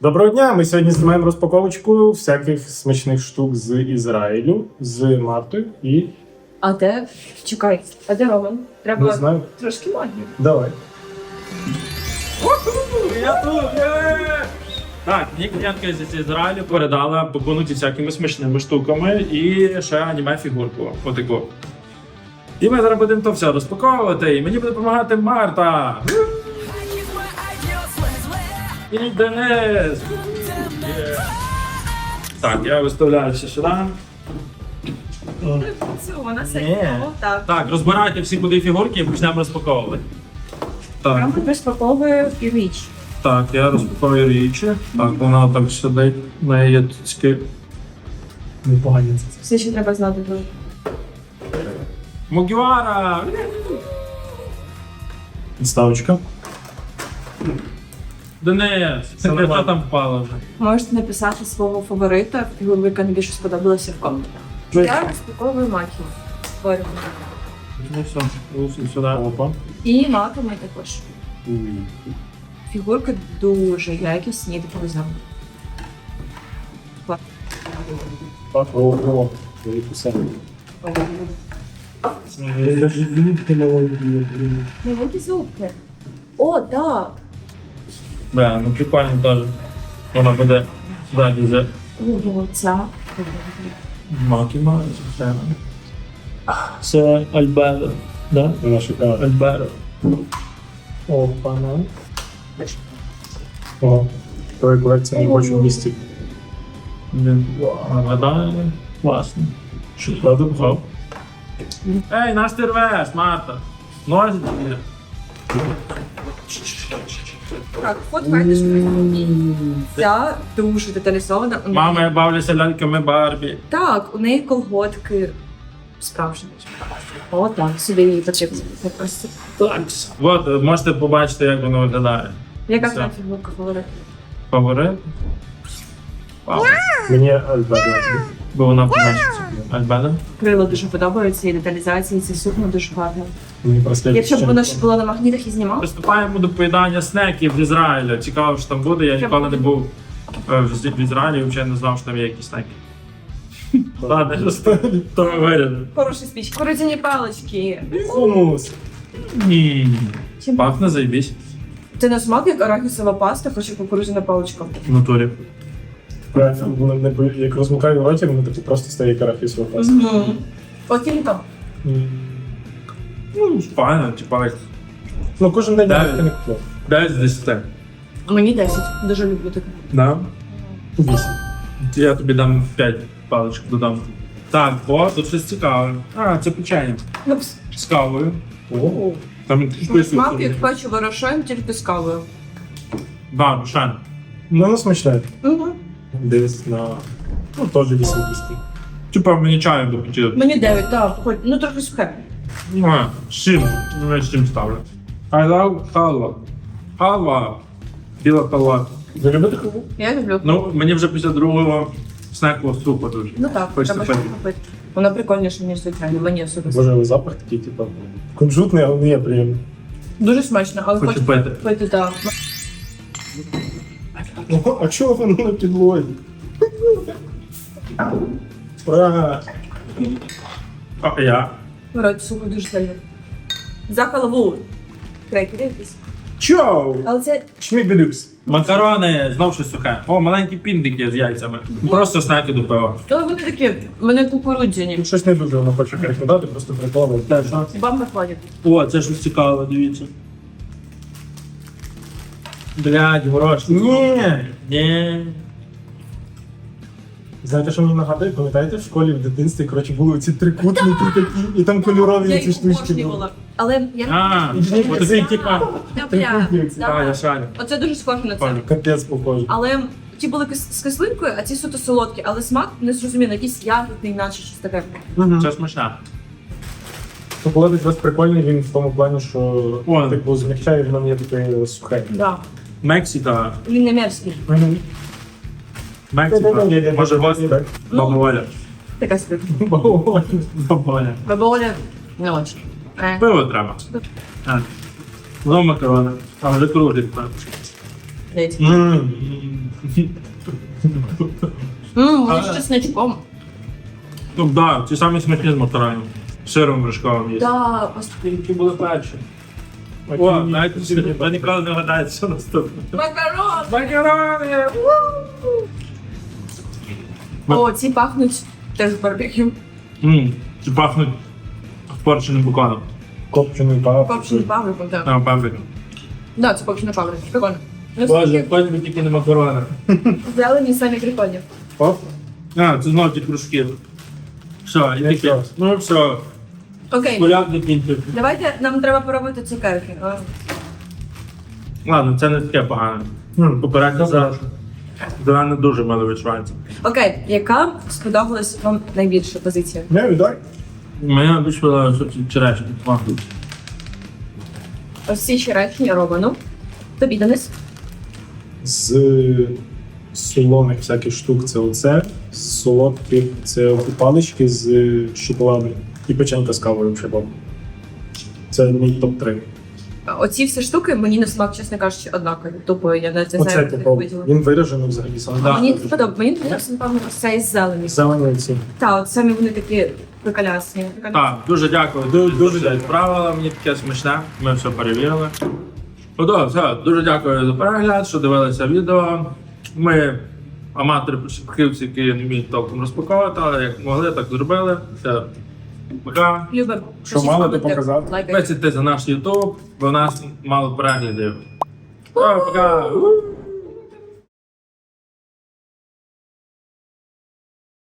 Доброго дня! Ми сьогодні знімаємо розпаковочку всяких смачних штук з Ізраїлю, з Мартою і А де? Чекай, а де Роман? Треба не знаю. трошки магії. Давай. Я тут! Так, мені клієнтка з Ізраїлю передала пакунок всякими смачними штуками і ще аніме фігурку. Отаку. І ми зараз будемо то все розпаковувати, і мені буде допомагати Марта. І Денис. Є. Так, я виставляю все сюди. Цю, вона Ні. сиділа. Так. Так, розбирайте всі куди фігурки і почнемо розпаковувати. Так. Роман розпаковує і річ. Так, я розпакую річі. Так, вона так сидить, в неї є цицьки. Непогані це. Все ще треба знати. дуже. Мугівара! Підставочка. Це нормально. що там впало вже? Можете написати свого фаворита, фігуру, яка найбільше сподобалася в коментах. Я розпаковую макію. Створюю. Ну все, русим сюди. Опа. І маками також. Фігурки дуже якісні, такі знаю. О, о, о. Невеликі зубки. О, так. Бля, ну прикольно теж. Вона буде ззаді вже Ого, маки має, звичайно. Це Альберо, да? Вона шикарна. Альберо. Опа, ну. О, твоя колекція не хочу в місті. Він виглядає класно. Що правда бухав? Ей, наш ти рвеш, Марта! Ножиці. Так, от бачиш, ця дуже деталізована. У неї- Мама, я бавлюся ляльками Барбі. Так, у неї колготки справжні. О, так, сюди її потрібно. Це. Так. От, можете побачити, як воно виглядає. Яка Все. твоя фігурка фаворит? Фаворит. Вау. Мені Альберто. Бо вона позначиться. Альбеда. Крила дуже подобаються, і деталізація, і ця сукня дуже гарна. Мені просто Якщо б вона ще була на магнітах і знімала, Приступаємо до поїдання снеків з Ізраїля. Цікаво, що там буде. Я ніколи не був е, в в Ізраїлі, взагалі не знав, що там є якісь снеки. Ладно, то ми вирішимо. хороший спіч. Курицяні палички. Хумус. Ні. Чим? Пахне заєбісь. Це на смак як арахісова паста, хоче кукурудзяна паличка. В натурі. Не бо- як розмикаю роті, воно таки просто стає як арахісова паста. Окей, там. Ну, файно, типа як Ну, кожен день Да. я не купив. 9 з 10. Мені 10. Дуже люблю таке. Да? Вісім. Я тобі дам 5 паличок додам. Так, о, тут щось цікаве. А, це печення. Ну, пс, З кавою. О, Там на смак як печиво рошен, тільки з кавою. Да, Рушан. ну воно смачне. Угу. Десь на. Ну, теж вісім пустів. Типа мені чаєм допотіли. Мені 9, так, хоч, ну трохи сухе. А, Сім. Ну, я з чим ставлю. I love халва. Халва. Біла халва. Ви любите каву? Я люблю. Ну, мені вже після другого снеку супа дуже. Ну так, Хочеться треба щось пити. купити. Вона прикольніша, ніж звичайно, мені особисто. Боже, але запах такий, типу, кунжутний, але не є приємний. Дуже смачно, але Хочу хочу пити. пити, так. О, а чого воно на підлозі? Ура! А я. Вроді сухо дуже сильно. За халву. Крекери якісь. Чоу! Але це Шмібелюкс. Макарони, знов щось сухе. О, маленькі піндики з яйцями. Просто снеки до пива. але вони такі, вони кукурудзяні. Ну, Щось не дуже воно хоче перекладати, просто прикладати. Вам виходять. О, це ж цікаво, дивіться. Блядь, гроші. Ні. Ні. Знаєте, що мені нагадує? Пам'ятаєте, в школі в дитинстві, коротше, були ці трикутники такі, і там кольорові Я ці штучки були. Але я А, от це типа. Я Трикутник. Да. А, я шарю. Оце дуже схоже на це. Понял. Капець похоже. Але ті були кис- з кислинкою, а ці суто солодкі. Але смак не зрозуміло, якийсь ягідний, наче щось таке. Це смачна. Шоколад якраз прикольний, він в тому плані, що О. типу змягчає, він нам є таке сухе. Да. Мексика. Він не мерзкий. Мексика. Може, гості? Так. Баба Оля. Така собі. Бабо. Баба Оля. Баба Оля не очень. Е. Пиво треба. Так. Ну, макарони. А вже круглі. Геть. М. Вони з чесничком. Ну так, ті самі смачні з макаронів. Сиром вершковим є. Да, просто. Які були перші. О, навіть ви ніколи не гадаєте, що наступне. Макарон! Макарони! О, ці пахнуть теж барбекю. Ммм, Ці пахнуть впорченим беконом. Копчений Копчений папа. павликом, так. А, пам'ятаю. Да, це копчений павлик. Прикольно. Ну, Боже, скільки хоч би тільки не макарони. Зелені самі прикольні. Оп. А, це знову ті кружки. Все, таке. Нічого. Ну все, Окей, до давайте нам треба поробити цукерки. Ладно, це не таке погане. Попередньо зараз. До мене дуже мало відчувається. Окей, яка сподобалась вам найбільше позиція? Не, віддай. Мені більше подобається черешні. Ось ці черешні робано. Тобі Денис? З солоних всяких штук це оце, з солодких це оті палички з шоколаду і печенька з кавою в шибом. Це мій топ-3. Оці всі штуки мені на смак, чесно кажучи, однакові. Тупо я навіть не знаю, Оце як їх типу, виділити. він виражений взагалі сам. Да. Мені сподобається. Мені подобається, напевно, ось цей з зелені. Зелені ці. Так, от самі вони такі приколясні. Так, дуже дякую. Дуже, дуже відправила мені таке смачне. Ми все перевірили. Ну, добре, все, дуже дякую за перегляд, що дивилися відео. Ми аматори початківці, які не вміють толком розпаковувати, але як могли, так зробили. Все. Пока. Любимо. Що Пишіть мало, то показати. лайкайте. Підписуйтесь на наш YouTube, бо нас мало переглядів. Пока. пока.